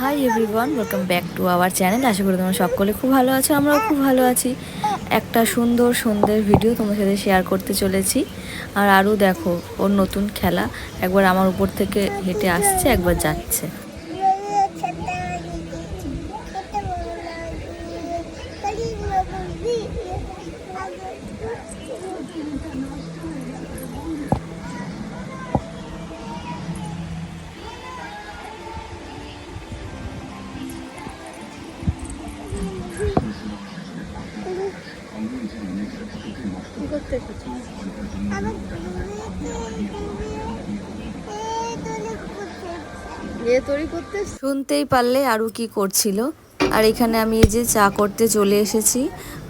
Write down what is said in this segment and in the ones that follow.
Hi everyone welcome back to our channel আশা করি তোমরা সকলে খুব ভালো আছো, আমরাও খুব ভালো আছি। একটা সুন্দর সুন্দর ভিডিও তোমার সাথে শেয়ার করতে চলেছি। আর আরও দেখো, ওর নতুন খেলা, একবার আমার উপর থেকে হেঁটে আসছে, একবার যাচ্ছে। শুনতেই পারলে আরও কি করছিল। আর এখানে আমি এই যে চা করতে চলে এসেছি।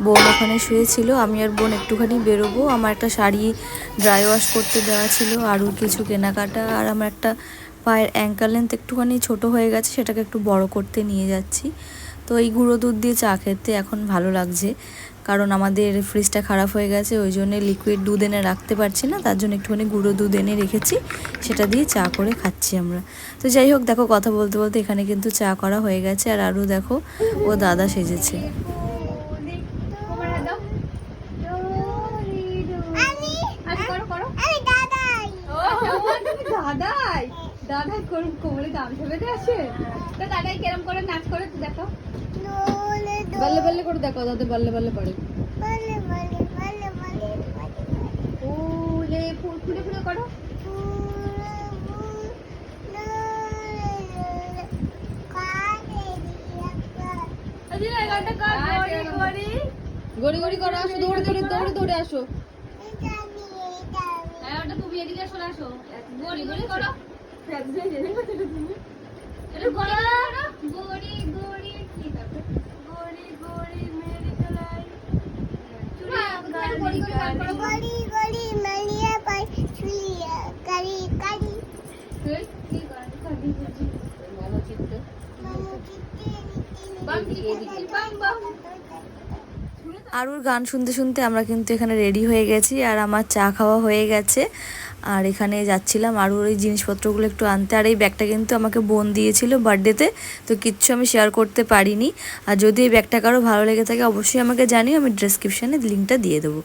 বোন ওখানে শুয়েছিল, আমি আর বোন একটুখানি বেরোবো। আমার একটা শাড়ি ড্রাই ওয়াশ করতে দেওয়া ছিল আরও কিছু কেনাকাটা। আর আমার একটা পায়ের অ্যাঙ্কাল লেন্থ একটুখানি ছোট হয়ে গেছে, সেটাকে একটু বড় করতে নিয়ে যাচ্ছি। তো এই গুঁড়ো দুধ দিয়ে চা খেতে এখন ভালো লাগছে। কারণ আমাদের ফ্রিজটা খারাপ হয়ে গেছে ওই জন্য লিকুইড দুধ এনে রাখতে পারছি না তার জন্য একটুখানি গুঁড়ো দুধ এনে রেখেছি সেটা দিয়ে চা করে খাচ্ছি আমরা। তো যাই হোক দেখো কথা বলতে বলতে এখানে কিন্তু চা করা হয়ে গেছে আর আরও দেখো ও দাদা সেজেছে। দাদাই? দাদাই করুন কোমরে গামছা বেঁধে আছে? তো দাদাই কেরম করে নাচ করে তো দেখো। বল্লে বল্লে করে দেখো দাদা বল্লে বল্লে পড়ে ফুলে ফুল ফুলে ফুলে করো। গড়ি গড়ি করো আসো দৌড়ে দৌড়ে দৌড়ে দৌড়ে আসো। হ্যাঁ ওটা তুমি এদিকে চলে আসো। গড়ি গড়ি করো। আরুর গান শুনতে শুনতে আমরা কিন্তু এখানে রেডি হয়ে গেছি আর আমার চা খাওয়া হয়ে গেছে। আর এখানে যাচ্ছিলাম আরুর এই জিনিসপত্রগুলো একটু আনতে। আর এই ব্যাগটা কিন্তু আমাকে বোন দিয়েছিল বার্থডেতে, তো কিচ্ছু আমি শেয়ার করতে পারিনি। আর যদি এই ব্যাগটা কারও ভালো লেগে থাকে, অবশ্যই আমাকে জানিও, আমি ডেসক্রিপশানে লিঙ্কটা দিয়ে দেবো।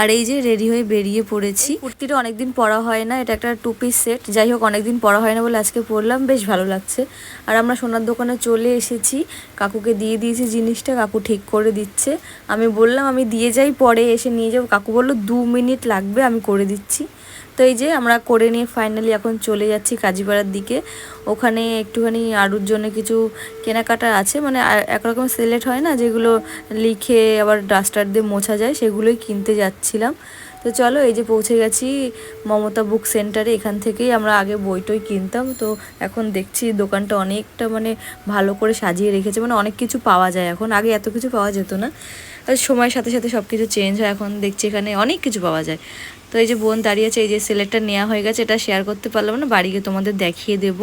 আর এই যে রেডি হয়ে বেরিয়ে পড়েছি। কুর্তিটা অনেকদিন পরা হয় না, এটা একটা টু পিস সেট যাই হোক, অনেকদিন পরা হয় না বলে আজকে পরলাম, বেশ ভালো লাগছে। আর আমরা সোনার দোকানে চলে এসেছি। কাকুকে দিয়ে দিয়েছি জিনিসটা, কাকু ঠিক করে দিচ্ছে। আমি বললাম, আমি দিয়ে যাই, পরে এসে নিয়ে যাব। কাকু বলল, দু মিনিট লাগবে, আমি করে দিচ্ছি। তো এই যে আমরা করে নিয়ে ফাইনালি এখন চলে যাচ্ছি কাজীপাড়ার দিকে। ওখানে একটুখানি আরুর জন্য কিছু কেনাকাটা আছে মানে একরকম সিলেক্ট হয় না, যেগুলো লিখে আবার ডাস্টার দিয়ে মোছা যায়, সেগুলোই কিনতে যাচ্ছিলাম। তো চলো এই যে পৌঁছে গেছি মমতা বুক সেন্টারে এখান থেকেই আমরা আগে বই টই কিনতাম। তো এখন দেখছি দোকানটা অনেকটা মানে ভালো করে সাজিয়ে রেখেছে মানে অনেক কিছু পাওয়া যায় এখন। আগে এত কিছু পাওয়া যেত না। সময়ের সাথে সাথে সব কিছু চেঞ্জ হয়। এখন দেখছি এখানে অনেক কিছু পাওয়া যায়। তো এই যে বোন দাঁড়িয়েছে এই যে সিলেটটা নেওয়া হয়ে গেছে, এটা শেয়ার করতে পারলাম না, বাড়ি গিয়ে তোমাদের দেখিয়ে দেব।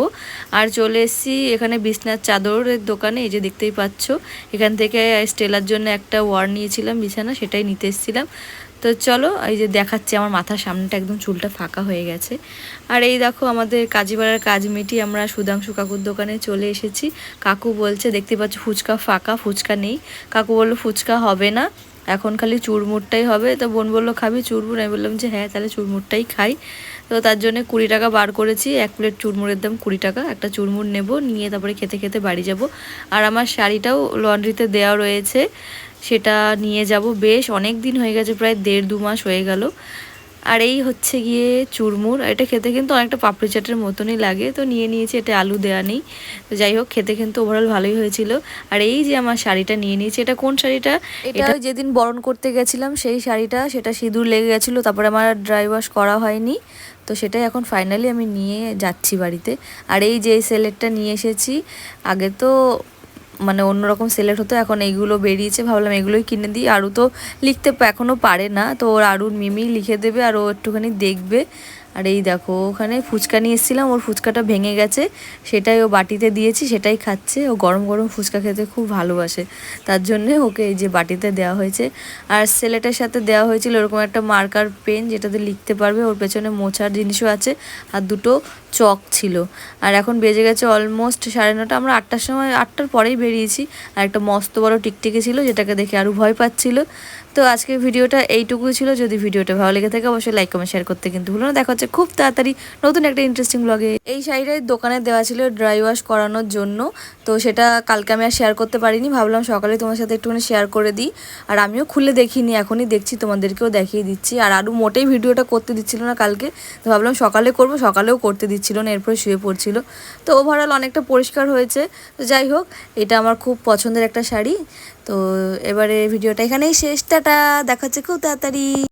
আর চলে এসেছি এখানে বিছনার চাদরের দোকানে, এই যে দেখতেই পাচ্ছ। এখান থেকে স্টেলার জন্য একটা ওয়ার নিয়েছিলাম, বিছানা সেটাই নিতে এসেছিলাম। তো চলো, এই যে দেখাচ্ছি আমার মাথার সামনেটা একদম চুলটা ফাঁকা হয়ে গেছে। আর এই দেখো আমাদের কাজীপাড়ার কাজ মিটি আমরা সুধাংশু কাকুর দোকানে চলে এসেছি। কাকু বলছে, দেখতে পাচ্ছ ফুচকা ফাঁকা, ফুচকা নেই। কাকু বলল, ফুচকা হবে না, এখন খালি চুরমুরটাই হবে। তো বোন বলল, খাবি চুরমুর? আমি বললাম যে হ্যাঁ তাহলে চুরমুরটাই খাই। তো তার জন্য কুড়ি টাকা বার করেছি, এক প্লেট চুরমুরের দাম কুড়ি টাকা। একটা চুরমুর নেব, নিয়ে তারপরে খেতে খেতে বাড়ি যাব। আর আমার শাড়িটাও লন্ড্রিতে দেওয়া রয়েছে। সেটা নিয়ে যাব। বেশ অনেক দিন হয়ে গেছে প্রায় দেড় দু মাস হয়ে গেল। আর এই হচ্ছে গিয়ে চুরমুর। এটা খেতে কিন্তু অনেকটা পাপড়ি চাটের মতনই লাগে। তো নিয়ে নিয়েছি এটা আলু দেওয়া নেই। তো যাই হোক খেতে কিন্তু ওভারঅল ভালোই হয়েছিল। আর এই যে আমার শাড়িটা নিয়ে নিয়েছি এটা কোন শাড়িটা? এটা যেদিন বরণ করতে গেছিলাম সেই শাড়িটা। সেটা সিঁদুর লেগে গেছিল তারপরে আমার ড্রাই ওয়াশ করা হয়নি। তো সেটাই এখন ফাইনালি আমি নিয়ে যাচ্ছি বাড়িতে। আর এই যে সেলেটটা নিয়ে এসেছি আগে তো মানে অন্যরকম সিলেক্ট হতো, এখন এইগুলো বেরিয়েছে, ভাবলাম এগুলোই কিনে দিই। আরও তো লিখতে এখনও পারে না, তো ওর আরুর মিমি লিখে দেবে আর ও একটুখানি দেখবে। আর এই দেখো, ওখানে ফুচকা নিয়ে এসেছিলাম, ওর ফুচকাটা ভেঙে গেছে, সেটাই ও বাটিতে দিয়েছি, সেটাই খাচ্ছে। ও গরম গরম ফুচকা খেতে খুব ভালোবাসে, তার জন্যে ওকে এই যে বাটিতে দেওয়া হয়েছে। আর সেলেটের সাথে দেওয়া হয়েছিল ওরকম একটা মার্কার পেন যেটাতে লিখতে পারবে, ওর পেছনে মোছার জিনিসও আছে। আর দুটো চক ছিল। আর এখন বেজে গেছে অলমোস্ট সাড়ে নটা, আমরা আটটার সময়, আটটার পরেই বেরিয়েছি। আর একটা মস্ত বড় টিকটিকি ছিল, যেটাকে দেখে আরও ভয় পাচ্ছিল। তো আজকের ভিডিওটা এইটুকুই ছিল। যদি ভিডিওটা ভালো লেগে থাকে, অবশ্যই লাইক কমেন্ট শেয়ার করতে কিন্তু ভুলো না। দেখা হচ্ছে খুব তাড়াতাড়ি নতুন একটা ইন্টারেস্টিং ব্লগে এই শাড়িটাই দোকানে দেওয়া ছিল ড্রাই ওয়াশ করানোর জন্য। তো সেটা কালকে আমি আর শেয়ার করতে পারিনি। ভাবলাম সকালে তোমার সাথে একটুখানি শেয়ার করে দিই। আর আমিও খুলে দেখিনি, এখনই দেখছি, তোমাদেরকেও দেখিয়ে দিচ্ছি। আর আরও মোটেই ভিডিওটা করতে দিচ্ছিল না কালকে। তো ভাবলাম সকালে করব, সকালেও করতে দিচ্ছিল না, এরপরে শুয়ে পড়ছিল। তো ওভারঅল অনেকটা পরিষ্কার হয়েছে। তো যাই হোক, এটা আমার খুব পছন্দের একটা শাড়ি। তো এবারে ভিডিওটা এখানেই শেষ। টাটা, দেখা হচ্ছে খুব তাড়াতাড়ি।